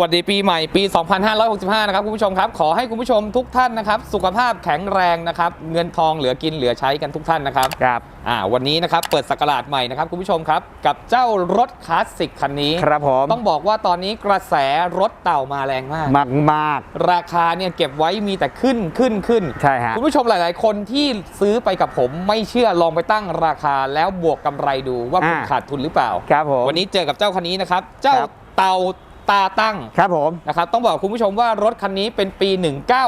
วัสดีปีใหม่ปี 2565 นะครับคุณผู้ชมครับ ขอให้คุณผู้ชมทุกท่านนะครับ สุขภาพแข็งแรงนะครับ เงินทองเหลือกินเหลือใช้กันทุกท่านนะครับครับอ่าวันนี้นะครับเปิดสกราชใหม่นะครับคุณผู้ชมครับ กับเจ้ารถคลาสสิกคันนี้ ครับผมต้องบอกว่าตอนนี้กระแสรถเต่ามาแรงมาก มากมากราคาเนี่ยเก็บไว้มีแต่ขึ้นขึ้นขึ้นใช่ฮะคุณผู้ชมหลาย ๆ คนที่ซื้อไปกับผมไม่เชื่อลองไปตั้งราคาแล้วบวกกำไรดูว่าคุณอ่าขาดทุนหรือเปล่าครับผมวันนี้เจอกับเจ้าคันนี้นะครับเจ้าครับเตา ตาตั้งครับผมนะครับต้องบอกคุณผู้ชมว่ารถคันนี้เป็นปี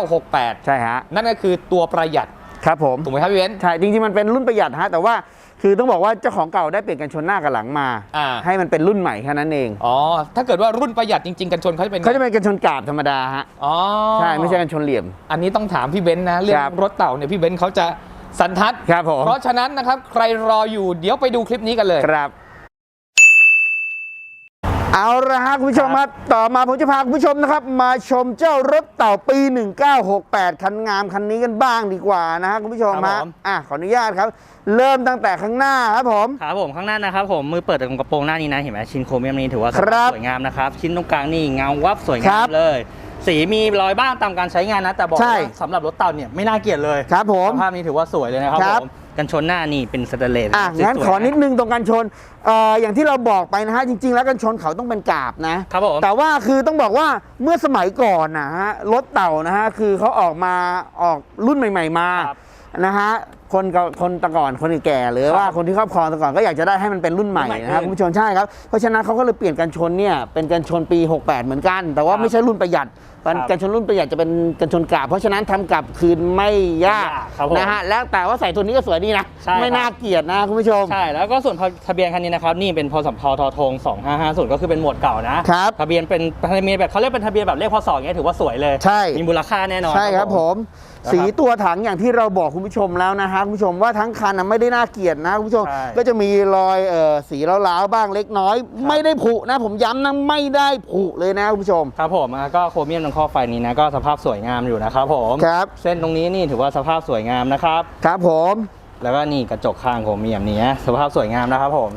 1968 ใช่ฮะนั่นก็คือตัวประหยัดครับผมถูกไหมครับพี่เว้นใช่จริงๆมันเป็นรุ่นประหยัดฮะแต่ว่าคือต้องบอกว่าเจ้าของเก่าได้เปลี่ยนกันชนหน้ากับหลังมาอ่าให้มันเป็นรุ่นใหม่แค่นั้นเองอ๋อถ้าเกิดว่ารุ่นประหยัดจริงๆกันชนเขาจะเป็นไงเขาจะเป็นกันชนกราบธรรมดาฮะอ๋อใช่ไม่ใช่กันชนเหลี่ยม อันนี้ต้องถามพี่เบนซ์นะเรื่อคงรับรถเต่าเนี่ยพี่เบนซ์เขาจะสันทัดครับผมเพราะฉะนั้นนะครับใครรออยู่เดี๋ยวไปดูคลิปนี้กันเลยครับ เอาละฮะคุณผู้ชมครับต่อมาผมจะพาคุณผู้ชมนะครับ มาชมเจ้ารถเต่าปี 1968 คันงามคันนี้กันบ้างดีกว่านะฮะคุณผู้ชมครัฮะบผม อะขออนุญาตครับ เริ่มตั้งแต่ข้างหน้าครับผม ครับผมข้างหน้านะครับผมมือเปิดตรงกระโปรงหน้านี้นะเห็นไหมชิ้นโครเมียมนี้ถือว่าครับสวยงามนะครับ ชิ้นตรงกลางนี่เงาวับสวยคงารัมบเลย สีมีรอยบ้างตามการใช้งานนะ แต่บอกใช่ ว่าสำหรับรถเต่าเนี่ยไม่น่าเกลียดเลยครับผม สภาพนี้ถือว่าสวยเลยนะครับครับ ผม กันชนหน้านี่เป็นสแตนเลสอะสวยๆงั้นขอนิดนึงตรงกันชนเอ่ออย่างที่เราบอกไปนะฮะจริง ๆ แล้วกันชนเขาต้องเป็นกาบนะครับผมแต่ว่าคือต้องบอกว่าเมื่อสมัยก่อนนะฮะรถเต่านะฮะคือเขาออกมาออกรุ่นใหม่ ๆ มาครับนะฮะคนเก่าคนแตะก่อนคนแก่ๆหรือว่าคนที่ครอบครองแตะก่อนก็อยากจะได้ให้มันเป็นรุ่นใหม่รุ่นใหม่นะครับขึ้นคุณผู้ชมใช่ครับเพราะฉะนั้นเขาก็เลยเปลี่ยนกันชนเนี่ยเป็นกันชนปี 68 เหมือนกัน แต่ว่าครับไม่ใช่รุ่นประหยัด ครับกันชนรุ่นประหยัดจะเป็นกันชนกาบเพราะฉะนั้นทำกลับคืนไม่ยากไม่ยากครับผมนะฮะแล้วแต่ว่าใส่ตัวนี้ก็สวยดีนะ ใช่ครับ ไม่น่าเกลียดนะคุณผู้ชม ใช่ แล้วก็ส่วนทะเบียนคันนี้นะครับ นี่เป็นพสมพททง2550ก็คือเป็นหมวดเก่านะครับ ทะเบียนเป็นทะเบียนแบบเขาเรียกเป็นทะเบียนแบบเลขพศอย่างเงี้ยถือว่าสวยเลยใช่ มีมูลค่าแน่นอน ใช่ครับผม นะครับสีตัวถังอย่างที่เราบอกคุณผู้ชมแล้วนะฮะคุณผู้ชมว่าทั้งคันนะไม่ได้น่าเกลียดนะคุณผู้ชม ใช่ก็จะมีรอยเอ่อสีล้าวๆบ้างเล็กน้อย ไม่ได้ผุนะ ผมย้ำนะไม่ได้ผุเลยนะคุณผู้ชม ครับผมแล้วก็โครเมียมตรงข้อไฟนี้นะก็สภาพสวยงามอยู่นะครับผมครับ เส้นตรงนี้นี่ถือว่าสภาพสวยงามนะครับ ครับผม แล้วก็นี่กระจกข้างโครเมียมนี้นะสภาพสวยงามนะครับผม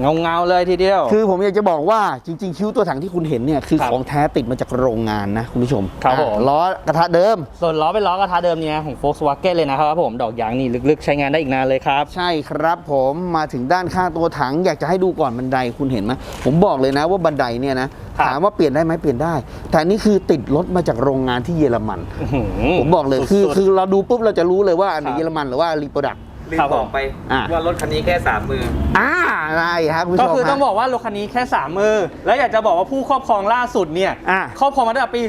เงาเงาๆเลยทีเดียว คือผมอยากจะบอกว่าจริง ๆ คิ้วตัวถังที่คุณเห็นเนี่ยคือครับของแท้ติดมาจากโรงงานนะคุณผู้ชมครับอะผมล้อกระทะเดิม ส่วนล้อเป็นล้อกระทะเดิมเนี่ยของ Volkswagen เลยนะครับผมดอกยางนี่ลึกๆ ใช้งานได้อีกนานเลยครับ ใช่ครับผมมาถึงด้านข้างตัวถังอยากจะให้ดูก่อนบันไดคุณเห็นไหมผมบอกเลยนะว่าบันไดเนี่ยนะครับถามว่าเปลี่ยนได้ไหมเปลี่ยนได้ แต่อันนี่คือติดรถมาจากโรงงานที่เยอรมันอื้อหืผมบอกเลยคือสุดๆคือเราดูปุ๊บเราจะรู้เลยว่าอันไหนครับเยอรมันหรือว่ารีโปรดัก ลืมครับบผอมกไปอะ ว่ารถคันนี้แค่สามมือ อ่าได้ครับคุณผู้ก็ชมคือต้องฮะ บอกว่ารถคันนี้แค่3มือ แล้วอยากจะบอกว่าผู้ครอบครองล่าสุดเนี่ยอะ ครอบครองมาตั้งแต่ปี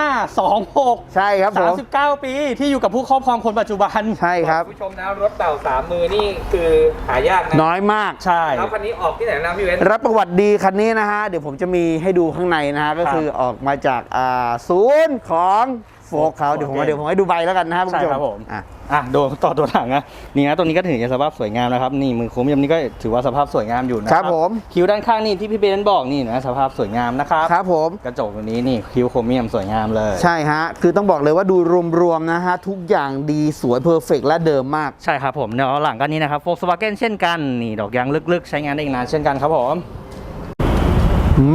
2526 ใช่ครับผม39 ปีที่อยู่กับผู้ครอบครองคนปัจจุบัน ใช่ครับคุณผู้ชมนะรถเต่าสามมือนี่คือหายากนะน้อยมาก ใช่ แล้วคันนี้ออกที่ไหนนะพี่เว้น รับประวัติดีคันนี้นะฮะ เดี๋ยวผมจะมีให้ดูข้างในนะฮะ ก็คือออกมาจากอ่าศูนย์ของโฟกเขาเดี๋ยวผมโอเคเดี๋ยวผมให้ดูใบแล้วกันนะครับคุณใช่ผู้ชมครับผมอะอะโดนต่อตัวถังนะนี่นะตรงนี้ก็ถือจะสภาพสวยงามนะครับนี่มือโครเมียมนี่ก็ถือว่าสภาพสวยงามอยู่นะครับผมคิ้วด้านข้างนี่ที่พี่เบนบอกนี่นะสภาพสวยงามนะครับครับผมกระจกตัวนี้นี่คิ้วโครเมียมสวยงามเลย ใช่ฮะคือต้องบอกเลยว่าดูรวมๆนะฮะทุกอย่างดีสวยเพอร์เฟกและเดิมมากใช่ครับผมเดี๋ยวหลังก็นี่นะครับ Volkswagen เช่นกันนี่ดอกยางลึกๆ ใช้งานได้อีกนานเช่นกันครับผม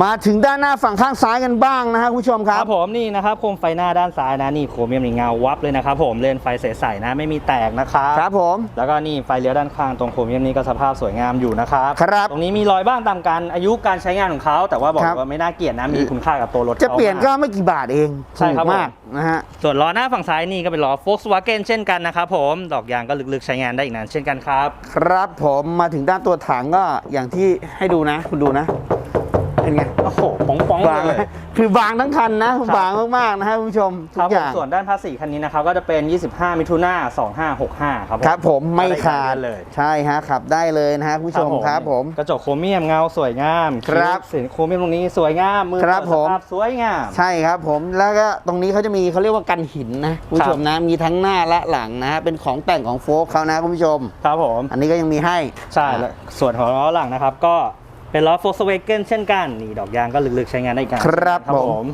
มาถึงด้านหน้าฝั่งข้างซ้ายกันบ้างนะฮะคุณผู้ชมคครัรับบผมนี่นะครับโคมไฟหน้าด้านซ้ายนะนี่โครเมียมนี่เงาวับเลยนะครับผมเลนไฟใสๆนะไม่มีแตกนะครับครับผม แล้วก็นี่ไฟเลี้ยวด้านข้างตรงโครเมียมนี่ก็สภาพสวยงามอยู่นะครับครับตรงนี้มีรอยบ้างตามการอายุการใช้งานของเขาแต่ว่าบอกครับ ว่าไม่น่าเกลียดนะมีคุณค่ากับตัวรถจะขาเปลี่ยนก็มากไม่กี่บาทเองใช่ถูครับกมากผม นะฮะส่วนล้อหน้าฝั่งซ้ายนี่ก็เป็นล้อ Volkswagen เช่นกันนะครับผมดอกยางก็ลึกๆใช้งานได้อีกนานเช่นกันครับ ครับผมมาถึงด้านตัวถังก็อย่างที่ให้ดูนะ คุณดูนะ เป็นไงโอ้โหป๋องบางๆเลยคือบางทั้งคันนะครับบางมากๆนะฮะคุณผู้ชมคทุรักบอผมย่างส่วนด้านภาษีคันนี้นะครับก็จะเป็น 25 มิถุนา2565 ครับผมครับผมไม่ขาดได้เลยใช่ฮะขับได้เลยนะฮะคุณผู้ชมครับผมกระจกโครเมียมเงาสวยงามครับคิ้วสีโครเมียมตรงนี้สวยงามมือครับเปิดผมสภาพสวยงามใช่ครับผมแล้วก็ตรงนี้เขาจะมีเขาเรียกว่ากันหินนะคุณผู้ชมนะมีทั้งหน้าและหลังนะฮะเป็นของแต่งของโฟกเขานะคุณผู้ชมครับผม อันนี้ก็ยังมีให้ใช่แล้วส่วนของล้อหลังนะครับก็ เป็นล้อ Volkswagen เช่นกัน นี่ดอกยางก็ลึกๆใช้งานได้อีกนานครับครับผผม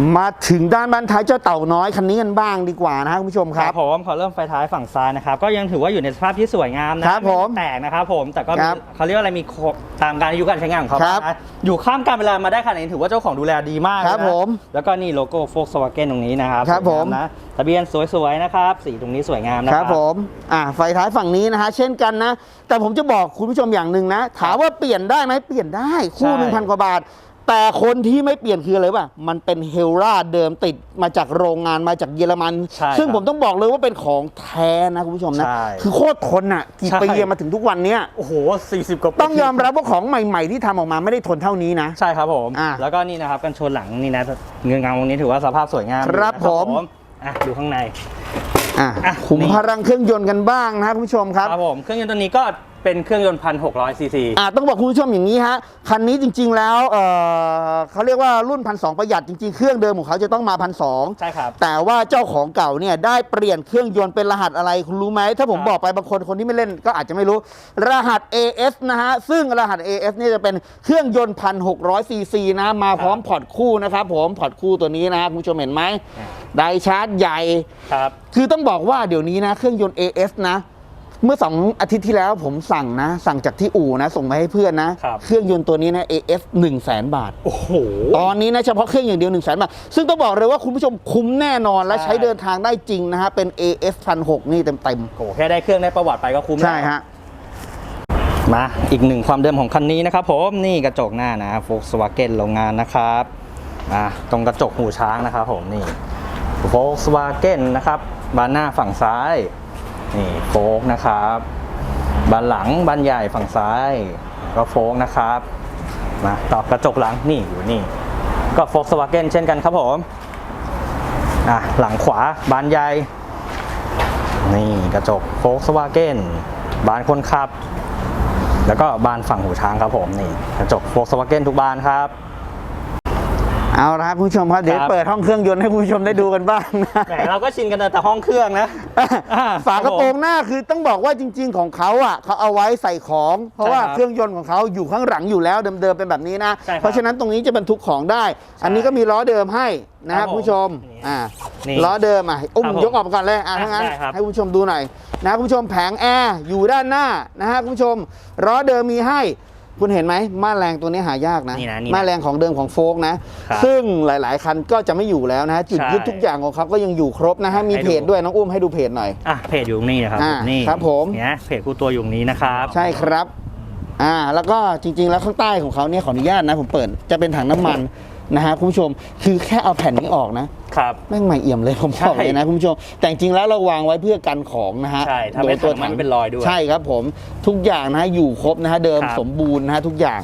มมาถึงด้านบ้านท้ายเจ้าเต่าน้อยคันนี้กันบ้างดีกว่านะครับคุณผู้ชมคครัรับ บผมขอเริ่มไฟท้ายฝั่งซ้ายนะครับ ก็ยังถือว่าอยู่ในสภาพที่สวยงามนะครับผมไแตกนะครับผมแต่ก็ครับเขาเรียกว่าอะไรมีโคตามการอายุการใช้งานของเขาครับนะอยู่ข้ามการเวลามาได้ขนาดนี้ถือว่าเจ้าของดูแลดีมากเลยครับนะผมแล้วก็นี่โลโก้โฟกสวาเกนตรงนี้นะครับครับสวยงาผมนะทะเบียนสวยๆนะครับสีตรงนี้สวยงามนะคครัรับบผมอ่าไฟท้ายฝั่งนี้นะฮะเช่นกันนะ แต่ผมจะบอกคุณผู้ชมอย่างหนึ่งนะ ถามว่าเปลี่ยนได้ไหมเปลี่ยนได้คู่ใช่หนึ่งพันกว่าบาท แต่คนที่ไม่เปลี่ยนคืออะไรป่ะ มันเป็นเฮลราเดิมติดมาจากโรงงานมาจากเยอรมัน ใช่ซึ่งครับผมต้องบอกเลยว่าเป็นของแท้นะคุณผู้ชมนะ ใช่คือโคตรทนอะกี่ใช่ ปีมาถึงทุกวันเนี้ยโอ้โห 40 กว่าปีต้องยอมรับว่าของใหม่ ๆ ที่ทำออกมาไม่ได้ทนเท่านี้นะ ใช่ครับผม อะแล้วก็นี่นะครับกันชนหลังนี่นะเงินงามวงนี้ถือว่าสภาพสวยงามครับนะผม อะดูข้างใน อะอะขุมนี่ พลังเครื่องยนต์กันบ้างนะคุณผู้ชมครับ ครับผม เครื่องยนต์ตัวนี้ก็ เป็นเครื่องยนต์พันหกร้อยซีซี อ่าต้องบอกคุณผู้ชมอย่างนี้ฮะ คันนี้จริง ๆ แล้วเอ่อเขาเรียกว่ารุ่นพันสประหยัดจริง ๆ เครื่องเดิมของเขาจะต้องมาพันสใช่ครับ แต่ว่าเจ้าของเก่าเนี่ยได้เปลี่ยนเครื่องยนต์เป็นรหัสอะไรคุณรู้ไหม ถ้าผมครับ บอกไปบางคนคนที่ไม่เล่นก็อาจจะไม่รู้ รหัส AS นะฮะ ซึ่งรหัส AS เนี่ยจะเป็นเครื่องยนต์พันหกร้อยซีซีนะมาพร้อมพอร์ตคู่นะครับผมพอร์ตคู่ตัวนี้นะคุณผู้ชมเห็นไหมไดชาร์จใหญ่ ครับ คือต้องบอกว่าเดี๋ยวนี้นะ เครื่องยนต์ AS นะ เมื่อสองอาทิตย์ที่แล้วผมสั่งนะ สั่งจากที่อู่นะ ส่งมาให้เพื่อนนะ ครับ เครื่องยนต์ตัวนี้นะ AS 1 0 0 0 0แบาท โอ้โห ตอนนี้นะเฉพาะเครื่องอย่างเดียว1 0 0 0 0แบาท ซึ่งต้องบอกเลยว่าคุณผู้ชมคุ้มแน่นอนและใช่ใช้เดินทางได้จริงนะฮะ เป็น AS 1,600นี่เต็มโอ้โหแค่ได้เครื่องได้ประวัติไปก็คุ้มๆ แล้ว ใช่ฮะ มาอีกหนึ่งความเดิมของคันนี้นะครับผมนี่กระจกหน้านะ Volkswagen โรงงานนะครับอะตรงกระจกหูช้างนะครับผมนี่ Volkswagen นะครับบานหน้าฝั่งซ้าย นี่โฟกนะครับบานหลังบานใหญ่ฝั่งซ้าย ก็โฟกนะครับมาต่อกระจกหลังนี่อยู่นี่ ก็ Volkswagen เช่นกันครับผมอะหลังขวาบานใหญ่นี่กระจก Volkswagen บานคนขับ แล้วก็บานฝั่งหูช้างครับผมนี่กระจก Volkswagen ทุกบานครับ เอาละครับคุณผู้ชมครับเดี๋ยวครับเปิดห้องเครื่องยนต์ให้คุณผู้ชมได้ดูกันบ้างนะแหมเราก็ชินกันแต่ห้องเครื่องนะอ่าฝากระโปรงหน้าคือต้องบอกว่าจริง ๆ ของเขาอะเขาเอาไว้ใส่ของ เพราะว่าใช่ครับเครื่องยนต์ของเขาอยู่ข้างหลังอยู่แล้วเดิมๆเป็นแบบนี้นะใช่ครับเพราะฉะนั้นตรงนี้จะบรรทุกของได้ อันนี้ก็มีล้อเดิมให้นะคครัรับบคุณผู้ชมนี่อ่านี่ล้อเดิมอะอุ้มครับผมยกออกมาก่อนเลยอะอะทั้างนั้นได้ครับให้คุณผู้ชมดูหน่อยนะคุณผู้ชมแผงแอร์อยู่ด้านหน้านะฮะคุณผู้ชมล้อเดิมมีให้ คุณเห็นไหมม่านแรงตัวนี้หายากนะนี่นะนี่นะม่านแรงของเดิมของโฟกนะ ครับซึ่งหลาย ๆ คันก็จะไม่อยู่แล้วนะจุดใช่ยึดทุกอย่างของเขาก็ยังอยู่ครบนะฮะมีให้ดู เพจด้วยน้องอุ้มให้ดูเพจหน่อย อะเพจอยู่ตรงนี้นะครับอ่านี่ครับผม เนี่ยเพจคู่ตัวอยู่ตรงนี้นะครับใช่ครับ อ่า แล้วก็จริง ๆ แล้วข้างใต้ของเขาเนี่ยขออนุญาตนะผมเปิดจะเป็นถังน้ำมัน นะฮะคุณผู้ชมคือแค่เอาแผ่นนี้ออกนะครับ แม่งใหม่เอี่ยมเลยผมใช่บอกเลยนะคุณผู้ชม แต่จริงๆแล้วเราวางไว้เพื่อกันของนะฮะใช่ถ้าไม่ถังมันเป็นรอยด้วย ใช่ครับผมทุกอย่างนะฮะอยู่ครบนะฮะเดิมครับ สมบูรณ์นะฮะทุกอย่าง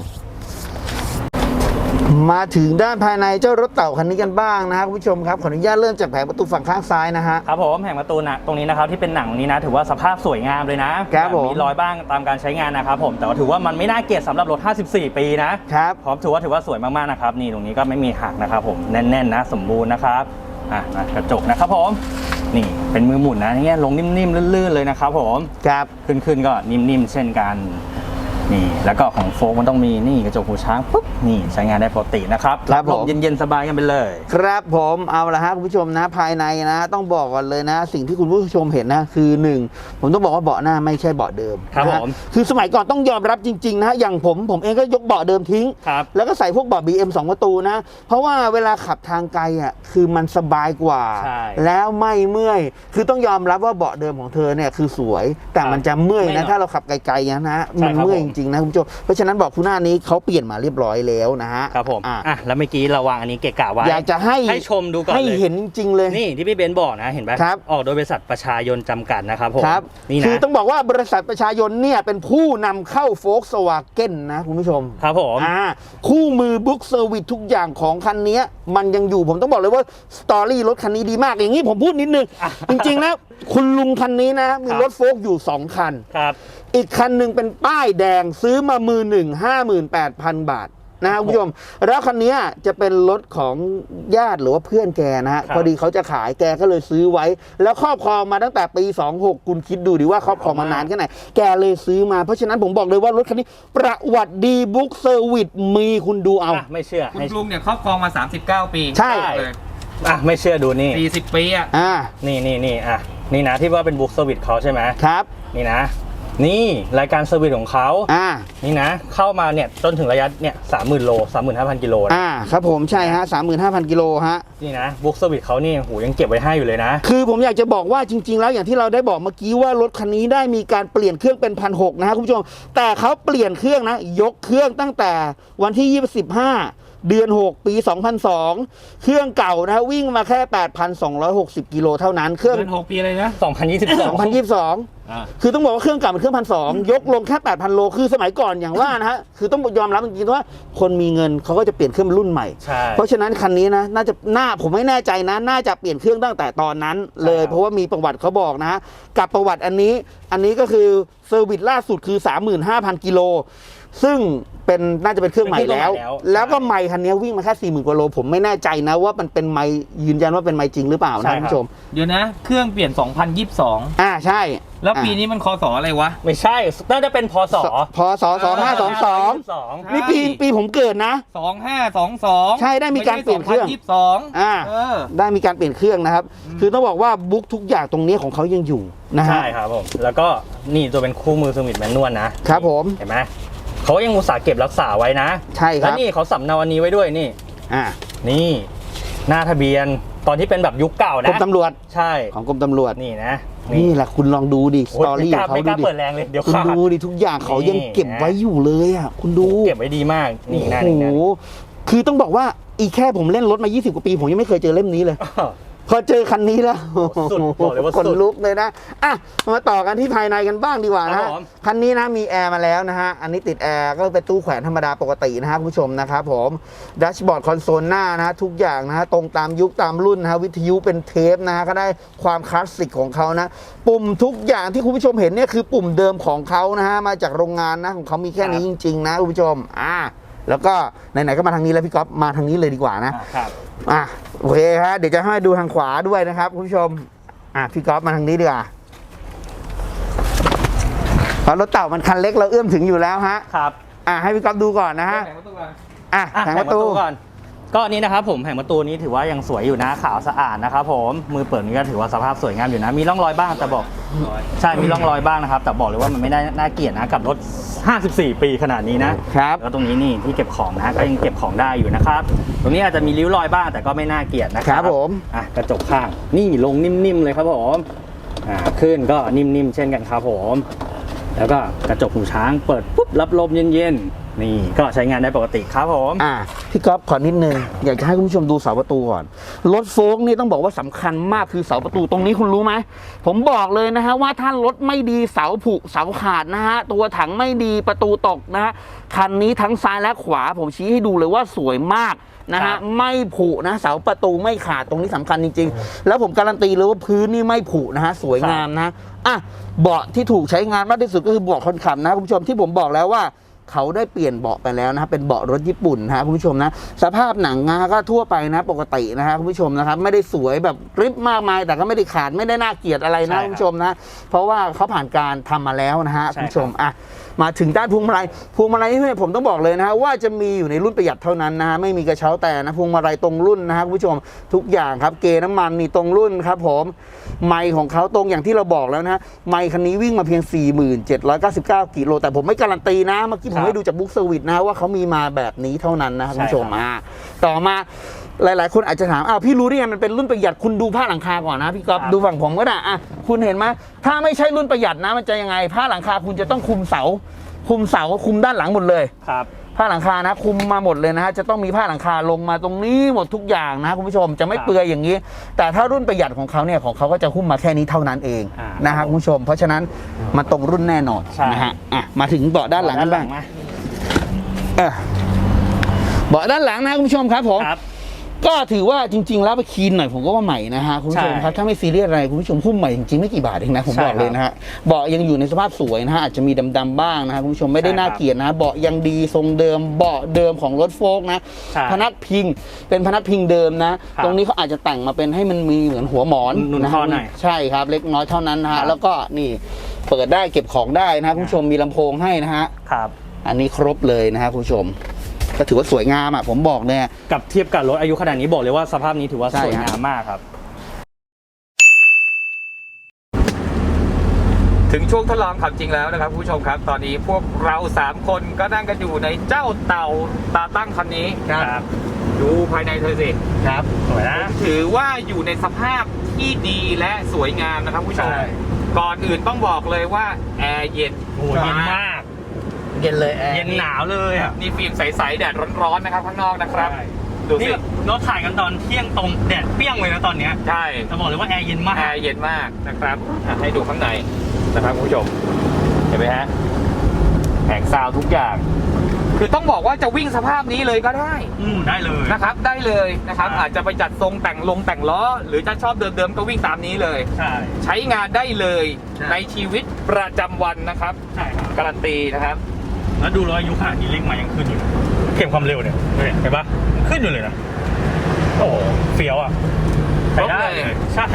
มาถึงด้านภายในเจ้ารถเต่าคันนี้กันบ้างนะฮะคุณผู้ชมครับขออนุญาตเริ่มจากแผงประตูฝั่งข้างซ้ายนะฮะ ครับผมแผงประตูนะตรงนี้นะครับที่เป็นหนังตรงนี้นะ ถือว่าสภาพสวยงามเลยนะครับผมมีรอยบ้างตามการใช้งานนะครับผมแต่ว่าถือว่ามันไม่น่าเกลียดสำหรับรถ 54 ปีนะครับพร้อมถือว่าถือว่าสวยมากๆนะครับนี่ตรงนี้ก็ไม่มีหักนะครับผมแน่นๆนะสมบูรณ์นะครับอะมากระจกนะครับผมนี่เป็นมือหมุนนะเนี่ยลงนิ่มๆลื่นๆเลยนะครับผมครับขึ้นขึ้นๆก็นิ่มๆเช่นกัน นี่ แล้วก็ของโฟกมันต้องมีนี่กระจกหูช้างปุ๊บนี่ใช้งานได้ปกตินะครับครับลมผม เย็นๆสบายกันไปเลย ครับผมเอาละฮะคุณผู้ชมนะภายในนะ ต้องบอกก่อนเลยนะ สิ่งที่คุณผู้ชมเห็นนะ คือหนึ่งผมต้องบอกว่าเบาะหน้าไม่ใช่เบาะเดิมครับนะฮะผมคือสมัยก่อนต้องยอมรับจริงๆนะอย่างผมผมเองก็ยกเบาะเดิมทิ้ง ครับแล้วก็ใส่พวกเบาะ BM 2 ประตูนะ เพราะว่าเวลาขับทางไกลอะคือมันสบายกว่า ใช่แล้วไม่เมื่อย คือต้องยอมรับว่าเบาะเดิมของเธอเนี่ยคือสวยแต่มันจะเมื่อยไม่หน่นะอยถ้าเราขับไกลๆนะฮะใช่มันครับเมื่อยผจมริงๆนะคุณผู้ชมเพราะฉะนั้นเบาะคู่หน้านี้เขาเปลี่ยนมาเรียบร้อยแล้วนะฮะครับผมอะอะแล้วเมื่อกี้เราวางอันนี้เกะกะไว้อยากจะให้ให้ชมดูก่อนให้เลยเห็นจริงๆเลยนี่ที่พี่เบนซ์บอกนะเห็นไหมครับออกโดยบริษัทประชายนจำกัดนะครับผมครับนี่คือนะต้องบอกว่าบริษัทประชายนเนี่ยเป็นผู้นำเข้าโฟกสวาเก้นนะคุณผู้ชมครับผมอ่าคู่มือบุ๊กเซอร์วิสทุกอย่างของคันนี้มันยังอยู่ผมต้องบอกเลยว่าสตอรี่รถคันนี้ดีมากอย่างนี้ผมพูดนิดนึงอะจริงๆแล้วคุณลุงคันนี้นะมีครับรถโฟกอยู่ 2 คันครับอีกคันหนึ่งเป็นป้ายแดงซื้อมามือหนึ่งห้าหมื่นแปดพันบาทนะครับคุณผู้ชมแล้วคันนี้จะเป็นรถของญาติหรือว่าเพื่อนแกนะฮะครับพอดีเขาจะขายแกก็เลยซื้อไว้ แล้วครอบครองมาตั้งแต่ปี 26 คุณคิดดูดิว่าครอบครองมานานแค่ไหนแกเลยซื้อมาเพราะฉะนั้นผมบอกเลยว่ารถคันนี้ประวัติดีบุ๊กเซอร์วิสมีคุณดูเอาอะไม่เชื่อคุณให้ลุงเนี่ยครอบครองมา 39 ปีใช่เลยอะไม่เชื่อดูนี่ 40 ปีอะอ่านี่นี่นี่อะนี่นะที่ว่าเป็นบุ๊กเซอร์วิสเขาใช่ไหมครับ นี่นะ นี่รายการเซอร์วิสของเขาอ่า นี่นะ เข้ามาเนี่ยจนถึงระยะเนี่ยสามหมื่นโลสามหมื่นห้าพันกิโลนะอ่า ครับผมใช่ฮะ35,000กิโลฮะ นี่นะบุ๊กเซอร์วิสเขานี่หูยังเก็บไว้ให้อยู่เลยนะ คือผมอยากจะบอกว่าจริง ๆ แล้วอย่างที่เราได้บอกเมื่อกี้ว่ารถคันนี้ได้มีการเปลี่ยนเครื่องเป็นพันหกนะฮะคุณผู้ชม แต่เขาเปลี่ยนเครื่องนะ ยกเครื่องตั้งแต่วันที่25เดือน 6 ปี 2002 เครื่องเก่านะฮะวิ่งมาแค่ 8,260 กิโลเท่านั้น เครื่องเดือน6ปีเลยนะ 2022 2022อ่า คือต้องบอกว่าเครื่องเก่าเป็นเครื่องพันสองยกลงแค่8,000โลคือสมัยก่อนอย่างว่านะฮะคือต้องยอมรับจริงๆว่า คนมีเงินเขาก็จะเปลี่ยนเครื่องรุ่นใหม่ ใช่ เพราะฉะนั้นคันนี้นะน่าจะน่าผมไม่แน่ใจนะ น่าจะเปลี่ยนเครื่องตั้งแต่ตอนนั้น เลยใช่ครับเพราะว่ามีประวัติเขาบอกนะฮะกับประวัติอันนี้อันนี้ก็คือเซอร์วิสล่าสุดคือ 35,000กิโลซึ่งเป็นน่าจะเป็นเครื่องใหม่แล้ว แล้วก็ไมค์คันนี้วิ่งมาแค่40,000กว่าโล ผมไม่แน่ใจนะว่ามันเป็นไมค์ยืนยันว่าเป็นไมค์จริงหรือเปล่านะคุณผู้ชม เดี๋ยวนะ เครื่องเปลี่ยน 2022 อ่าใช่ แล้วปีนี้มันคอสออะไรวะ ไม่ใช่ น่าจะเป็นพศพศสองห้าสองสอง22นี่ปีปีผมเกิดนะ2522ใช่ได้มีการเปลี่ยนเครื่อง2022อ่าเออได้มีการเปลี่ยนเครื่องนะครับ คือต้องบอกว่าบุ๊กทุกอย่างตรงนี้ของเขายังอยู่นะฮะใช่ครับผม แล้วก็นี่ตัวเป็นคู่มือสมิธแมนนวลนะครับผมเห็นไหมเขายังอุตส่าห์เก็บรักษาไว้นะ ใช่คแล้วรับนี่เขาสำเนาอันนี้ไว้ด้วยนี่อ่านี่หน้าทะเบียนตอนที่เป็นแบบยุคเก่ากรนะมตำรวจใช่ของกรมตำรวจนี่นะ นี่แหละคุณลองดูดิสโอ้ยตอรี่ไม่กขอล้างเขาไม่กดูล้าดิเปิดแรงเลยเดี๋ยวคุณขาดดูดิทุกอย่างเขายังนี่เก็บไว้อยู่เลยอะคุณดูเก็บไว้ดีมากนี่หน้าโอ้นี่โหนะคือต้องบอกว่าอีกแค่ผมเล่นรถมา 20 กว่าปี ผมยังไม่เคยเจอเล่มนี้เลย พอเจอคันนี้แล้วสุดบอกเลยว่าสุดขนลุกเลยนะอะมาต่อกันที่ภายในกันบ้างดีกว่าครันะบผม คันนี้นะมีแอร์มาแล้วนะฮะอันนี้ติดแอร์ก็เป็นตู้แขวนธรรมดาปกตินะฮะคุณผู้ชมนะครับผมดัชบอร์ดคอนโซลหน้านะฮะทุกอย่างนะฮะตรงตามยุคตามรุ่นนะฮะวิทยุเป็นเทปนะฮะก็ได้ความคลาสสิกของเขานะปุ่มทุกอย่างที่คุณผู้ชมเห็นเนี่ยคือปุ่มเดิมของเขานะฮะมาจากโรงงานนะของเขามีแค่นี้จริง ๆ นะคุณผู้ชมอ่า แล้วก็ไหนๆก็มาทางนี้แล้วพี่ก๊อฟมาทางนี้เลยดีกว่านะ ครับอะโอเคฮะเดี๋ยวจะให้ดูทางขวาด้วยนะครับคุณผู้ชมอะพี่ก๊อฟมาทางนี้ดีกว่าเพราะรถเต่ามันคันเล็กเราเอื้อมถึงอยู่แล้วฮะครับอะให้พี่ก๊อฟดูก่อนนะฮะแข่งประตูก่อนอะอะแผงประตูก่อน ก็นี่นะครับผมแผงประตูนี้ถือว่ายังสวยอยู่นะขาวสะอาดนะครับผมมือเปิดนี่ก็ถือว่าสภาพสวยงามอยู่นะ มีร่องรอยบ้างแต่บอกใช่มีร่องรอยบ้างนะครับ แต่บอกเลยว่ามันไม่ได้น่าเกลียดนะกับรถ 54 ปีขนาดนี้นะครับแล้วตรงนี้นี่ที่เก็บของนะก็ยังเก็บของได้อยู่นะครับตรงนี้อาจจะมีริ้วรอยบ้างแต่ก็ไม่น่าเกลียดนะคครัรับผมอะกระจกข้างนี่ลงนิ่มๆเลยครับผมอ่าขึ้นก็นิ่มๆเช่นกันครับผม แล้วก็กระจกหูช้างเปิดปุ๊บรับลมเย็นๆ นี่ก็ใช้งานได้ปกติครับผม อะพี่ก๊อฟขอนิดนึง อยากจะให้คุณผู้ชมดูเสาประตูก่อน รถโฟล์กนี่ต้องบอกว่าสำคัญมากคือเสาประตูตรงนี้คุณรู้ไหม ผมบอกเลยนะฮะว่าถ้ารถไม่ดีเสาผุเสาขาดนะฮะ ตัวถังไม่ดีประตูตกนะฮะ คันนี้ทั้งซ้ายและขวาผมชี้ให้ดูเลยว่าสวยมาก นะครัฮะบ ไม่ผุนะเสาประตูไม่ขาดตรงนี้สำคัญจริง ๆ แล้วผมการันตีเลยว่าพื้นนี่ไม่ผุนะฮะสวยงามนะอะเบาะที่ถูกใช้งานมากที่สุดก็คือเบาะคนขับนะคุณผู้ชมที่ผมบอกแล้วว่า เขาได้เปลี่ยนเบาะไปแล้วนะครับเป็นเบาะรถญี่ปุ่นนะฮะคุณผู้ชมนะ สภาพหนังนะก็ทั่วไปนะปกตินะฮะคุณผู้ชมนะครับไม่ได้สวยแบบริบมากมายแต่ก็ไม่ได้ขาดไม่ได้น่าเกลียดอะไรใช่นะครับคุณผู้ชมนะ เพราะว่าเขาผ่านการทำมาแล้วนะฮะใช่คุณผู้ชมอะ มาถึงด้านพวงมาลัยพวงมาลัยนี่ผมต้องบอกเลยนะฮะว่าจะมีอยู่ในรุ่นประหยัดเท่านั้นนะฮะไม่มีกระเช้าแต่นะพวงมาลัยตรงรุ่นนะฮะคุณผู้ชมทุกอย่างครับเกน้ำมันนี่ตรงรุ่นครับผมไมค์ของเขาตรงอย่างที่เราบอกแล้วนะฮะไมค์คันนี้วิ่งมาเพียง 4799กิโลแต่ผมไม่การันตีนะเมื่อกี้ผมให้ดูจากบุ๊กเซอร์วิสนะฮะว่าเขามีมาแบบนี้เท่านั้นนะครับคุณผู้ชมใช่ครับอ่าต่อมา หลายๆ คนอาจจะถามอ้าวพี่รู้ได้ไงมันเป็นรุ่นประหยัดคุณดูผ้าหลังคาก่อนนะพี่ก๊อฟดูฝั่งผมก็ได้อะคุณเห็นไหมถ้าไม่ใช่รุ่นประหยัดนะมันจะยังไง ผ้าหลังคาคุณจะต้องคุมเสา คุมเสาคุมด้านหลังหมดเลยครับผ้าหลังคานะคุมมาหมดเลยนะฮะจะต้องมีผ้าหลังคาลงมาตรงนี้หมดทุกอย่างนะคุณผู้ชมจะไม่ครับเปลือยอย่างนี้ แต่ถ้ารุ่นประหยัดของเขาเนี่ยของเขาก็จะหุ้มมาแค่นี้เท่านั้นเองอ่านะฮะคุณผู้ชม เพราะฉะนั้นมันตรงรุ่นแน่นอนใช่นะฮะอะมาถึงเบาะด้านหลังกันบ้างมาเออเบาะด้านหลังนะคุณผู้ชมครับผมครับ ก็ถือว่าจริง ๆ แล้วไปคีนหน่อยผมก็ว่าใหม่นะฮะคุณผู้ชมใช่ครับ ถ้าไม่ซีเรียสอะไรคุณผู้ชมหุ้มใหม่จริงๆไม่กี่บาทเองนะผมใช่บอกเลยนะฮะเบาะยังอยู่ในสภาพสวยนะฮะอาจจะมีดำๆบ้างนะฮะคุณผู้ชมไม่ได้ใช่ครับน่าเกลียดนะเบาะยังดีทรงเดิมเบาะเดิมของรถโฟล์กนะใช่พนักพิงเป็นพนักพิงเดิมนะครับตรงนี้เขาอาจจะแต่งมาเป็นให้มันมีเหมือนหัวหมอนหนุนนะคฮะอหน่อยใช่ครับ เล็กน้อยเท่านั้นนะครัฮะบแล้วก็นี่เปิดได้เก็บของได้นะฮะคุณผู้ชมมีลำโพงให้นะฮะครับอันนี้ครบเลยนะฮะคุณผู้ชม ก็ถือว่าสวยงามอะผมบอกเนี่ยกับเทียบกับรถอายุขนาดนี้บอกเลยว่าสภาพนี้ถือว่าใช่สวยฮะงามมากครับ ถึงช่วงทดลองขับจริงแล้วนะครับคุณผู้ชมครับ ตอนนี้พวกเรา 3 คนก็นั่งกันอยู่ในเจ้าเต่าตาตั้งคันนี้ครับ ดูภายในเธอสิครับสวยนะถือว่าอยู่ในสภาพที่ดีและสวยงามนะครับคุณผู้ชมใช่ก่อนอื่นต้องบอกเลยว่าแอร์เย็นโอ้โหเย็นมาก เย็นเลยแอร์เย็นหนาวเลยอะนี่ฟิล์มใสๆแดดร้อนๆนะครับข้างนอกนะครับดูนี่สิเราถ่ายกันตอนเที่ยงตรงแดดเปรี้ยงเลยนะตอนเนี้ยใช่จะบอกเลยว่าแอร์เย็นมากแอร์เย็นมากนะครับอะให้ดูข้างในนะครับคุณผู้ชมเห็นไหมฮะแผงซาวทุกอย่าง คือต้องบอกว่าจะวิ่งสภาพนี้เลยก็ได้ อืมได้เลยนะครับ ได้เลยนะครับใช่อาจจะไปจัดทรงแต่งลงแต่งล้อ หรือถ้าชอบเดิมๆก็วิ่งตามนี้เลย ใช่ ใช้งานได้เลยใช่ในชีวิตประจำวันนะครับ ใช่ครับการันตีนะครับ แล้วดูรถอายุขนาดนี้เร่งมายังขึ้นอยู่เข็มความเร็วเนี่ยเห็นปะขึ้นอยู่เลยนะโอ้โหเฟี้ยวอะใช้ได้เลยใช่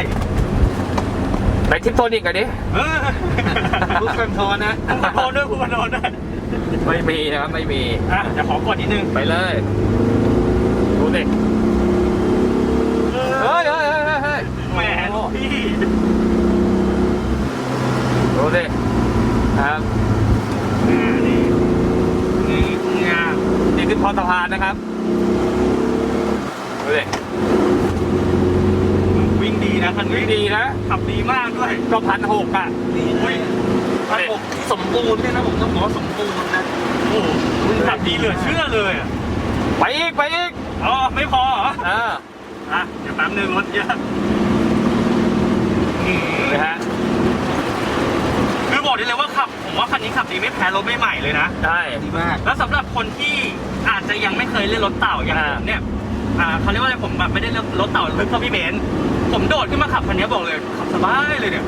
ในทิปโทนิกอะดิเออลูกคอนโทรลนะผู้คอนโทรลด้วยผู้คอนโทรลด้วยไม่มีนะครับไม่มีอะเดี๋ยวขอกดนิดนึงไปเลยดูสิเฮ้ยเฮ้ยเฮ้ยเฮ้ยเฮ้ยแหมลูกพี่ดูสิครับ อ่านี่นี่งาม นี่คือคอสะพานนะครับดูสิวิ่งดีนะคันวิ่นี้งดีนะ ขับดีมากด้วยก็พันหกอะอุ้ยพันหกสมบูรณ์เนี่ยนะผมต้องบอกว่าสมบูรณ์นะโอ้โหขับดีเหลือเชื่อเลยอะไปอีกไปอีกอ๋อไม่พอเหรออ่าอะเดี๋ยวแป๊บนึงรถเยอะอืมนะฮะ คือบอกได้เลยว่า ขับผมว่าคันนี้ขับดีไม่แพ้รถใหม่ๆเลยนะใช่ ดีมาก แล้วสำหรับคนที่อาจจะยังไม่เคยเล่นรถเต่าอย่างอ่าผมเนี่ยอ่าเขาเรียกว่าอะไรผมแบบไม่ได้เล่นรถเต่าลึกเท่าพี่เบนซ์ผมโดดขึ้นมาขับคันนี้บอกเลยขับสบายเลยเนี่ย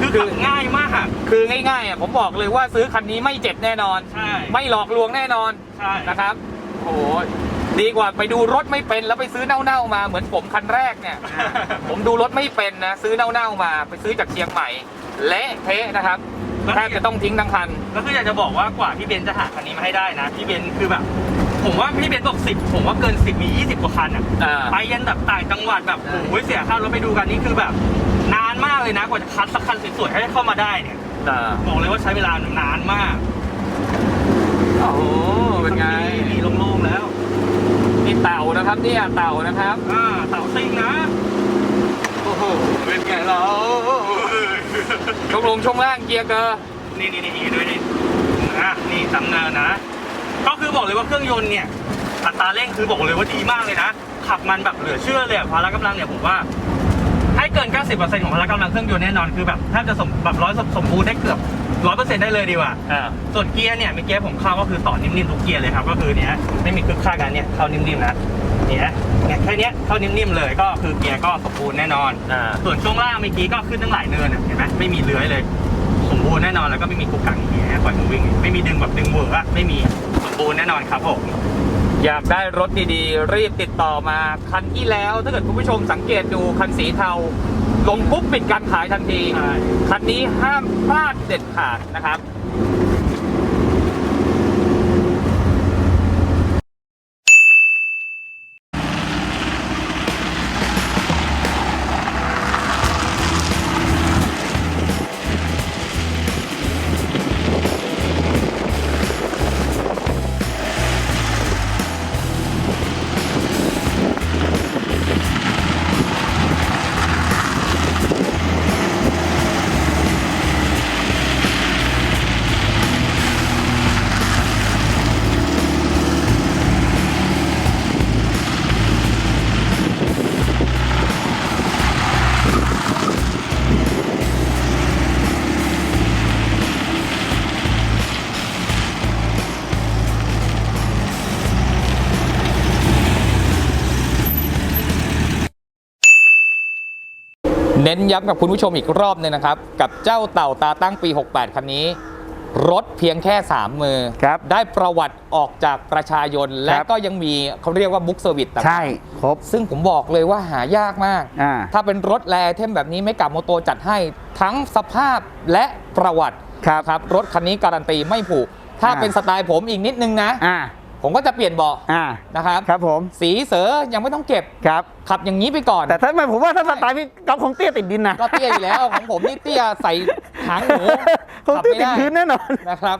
คือขับง่ายมาก คือง่ายๆอะผมบอกเลยว่าซื้อคันนี้ไม่เจ็บแน่นอน ใช่ ไม่หลอกลวงแน่นอนใช่นะครับโอ้โหดีกว่าไปดูรถไม่เป็นแล้วไปซื้อเน่าๆมาเหมือนผมคันแรกเนี่ย ผมดูรถไม่เป็นนะ ซื้อเน่าๆมาไปซื้อจากเชียงใหม่เละเทะนะครับ แทบจะต้องทิ้งทั้งคัน ก็คืออยากจะบอกว่ากว่าพี่เบนซ์จะหาคันนี้มาให้ได้นะพี่เบนซ์คือแบบ ผมว่าพี่เบนซ์บอกสิบผมว่าเกินสิบมียี่สิบกว่าคันอะอ่า ไปยันแบบต่างจังหวัดแบบโอ้โหเสียค่ารถไปดูกันนี่คือแบบ นานมากเลยนะกว่าจะคัดสักคันสวยๆให้เข้ามาได้เนี่ยอ่าบอกเลยว่าใช้เวลานานมากโอ้โหเป็นไงมีโล่งๆแล้ว นี่เต่านะครับเนี่ยเต่านะครับ อ่าเต่าซิงนะโอ้โห เป็นไงเราช่วงลงช่วงล่างเกียร์เกอร์นี่นี่นี่ด้วยนี่อะนี่สำเนินนะ ก็คือบอกเลยว่าเครื่องยนต์เนี่ยอัตราเร่งคือบอกเลยว่าดีมากเลยนะ ขับมันแบบเหลือเชื่อเลยอะพละกำลังเนี่ยผมว่าให้เกิน 90%ของพละกำลังเครื่องยนต์แน่นอนคือแบบแทบจะสมแบบร้อยสมบูรณ์ได้เกือบ ร้อยเปอร์เซ็นต์ได้เลยดีกว่า อ่า ส่วนเกียร์เนี่ยเมื่อกี้ผมเข้าก็คือต่อนิ่มๆทุกเกียร์เลยครับ ก็คือเนี้ยไม่มีคึกคักกันเนี่ยเข้านิ่มๆนะเนี่ยเนี่ยแค่เนี้ยเข้านิ่มๆเลยก็คือเกียร์ก็สมบูรณ์แน่นอน อ่า ส่วนช่วงล่างเมื่อกี้ก็ขึ้นตั้งหลายเนินอะเห็นไหมไม่มีเลื้อยเลย สมบูรณ์แน่นอนแล้วก็ไม่มีกุกกังอย่างเงี้ยปล่อยมือวิ่งไม่มีดึงแบบดึงเวอร์อะไม่มีสมบูรณ์แน่นอนครับผมอยากได้รถดีๆ รีบติดต่อมาคันที่แล้ว ถ้าเกิดคุณผู้ชมสังเกตดูคันสีเทา ลงปุ๊บปิดการขายทันทีใช่คันนี้ห้ามพลาดเด็ดขาดนะครับ น้นย้ำกับคุณผู้ชมอีกรอบหนึงนะครับ กับเจ้าเต่าตาตั้งปี 68 คันนี้ รถเพียงแค่ 3 มือ ครับได้ประวัติออกจากประชายน และครับก็ยังมีเขาเรียกว่าบุ๊กเซอร์วิสต่างๆใช่ครบ ซึ่งผมบอกเลยว่าหายากมาก อ่าถ้าเป็นรถแรไอเทมแบบนี้ไม่กับโมโตจัดให้ทั้งสภาพและประวัติครับครับ รถคันนี้การันตีไม่ผูก ถ้าอ่า เป็นสไตล์ผมอีกนิดนึงนะ อ่า ผผมก็จะเปลี่ยนเบาะอ่านะครับครับผมสีเสือยังไม่ต้องเก็บครับขับอย่างนี้ไปก่อน แต่ถ้าไม่ผมว่าถ้าสไตล์พี่ก๊อฟคงเตี้ยติดดินนะก็เตี้ยอยู่แล้วของผมนี่เตี้ยใส่หางหมูคงเตี้ยติดพื้นแน่นอนนะครับ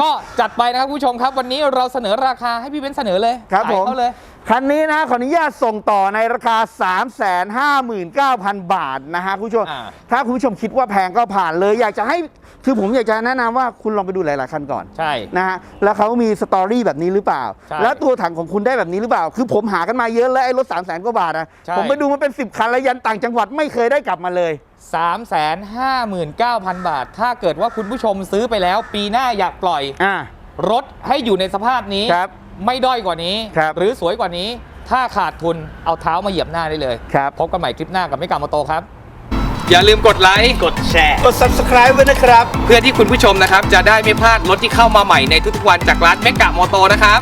ก็จัดไปนะครับคุณผู้ชมครับวันนี้เราเสนอราคาให้พี่เบ้นเสนอเลยครับขายผมเขาเลย คันนี้นะขออนุญาตส่งต่อในราคา 359,000 บาทนะฮะคุณผู้ชม อ่า ถ้าคุณผู้ชมคิดว่าแพงก็ผ่านเลย อยากจะให้คือผมอยากจะแนะนำว่าคุณลองไปดูหลาย ๆ คันก่อน ใช่ นะฮะแล้วเขามีสตอรี่แบบนี้หรือเปล่า ใช่แล้วตัวถังของคุณได้แบบนี้หรือเปล่า คือผมหากันมาเยอะแล้วไอ้รถ 3 0 0 0 0 0 กว่าบาทนะใช่ ผมไปดูมาเป็น 10 คันแล้วยันต่างจังหวัดไม่เคยได้กลับมาเลย 3 5 9 0 0 0 บาท ถ้าเกิดว่าคุณผู้ชมซื้อไปแล้ว ปีหน้าอยากปล่อย อ่ารถให้อยู่ในสภาพนี้ ครับ ไม่ด้อยกว่านี้ ครับหรือสวยกว่านี้ ถ้าขาดทุนเอาเท้ามาเหยียบหน้าได้เลยครับ พบกันใหม่คลิปหน้ากับไม่กามาโตครับ อย่าลืมกดไลค์กดแชร์ กด subscribe ไว้นะครับ เพื่อที่คุณผู้ชมนะครับ จะได้ไม่พลาดรถที่เข้ามาใหม่ในทุกๆวันจากร้านเมกะมอโตนะครับ